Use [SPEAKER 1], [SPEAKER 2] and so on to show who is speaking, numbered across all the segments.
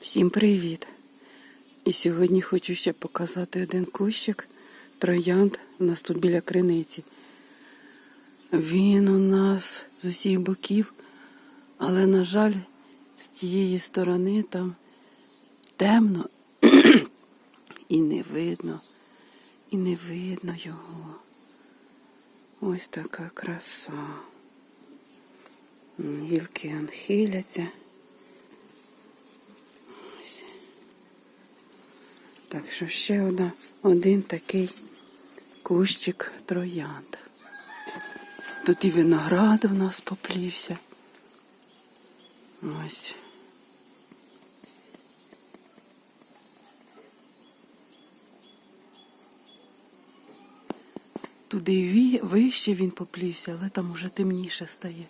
[SPEAKER 1] Всім привіт! І сьогодні хочу ще показати один кущик троянд у нас тут біля криниці. Він у нас з усіх боків, але, на жаль, з тієї сторони там темно і не видно, і не видно його. Ось така краса. Гілки он хиляться. Ось. Так що ще одна, один такий кущик троянд. Тут і виноград у нас поплівся. Ось. Туди ві- вище він поплівся, але там уже темніше стає.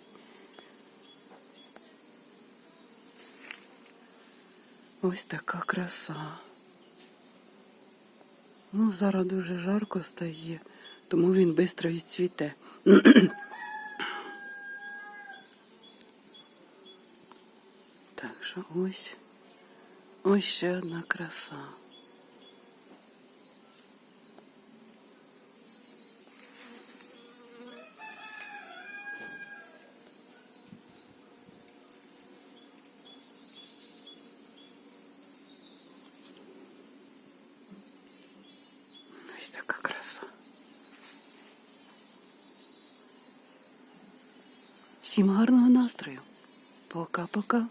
[SPEAKER 1] Ось така краса. Ну, зараз дуже жарко стає, тому він швидко відцвіте. Так що ось, ось ще одна краса. Всім гарного настрою. Пока-пока.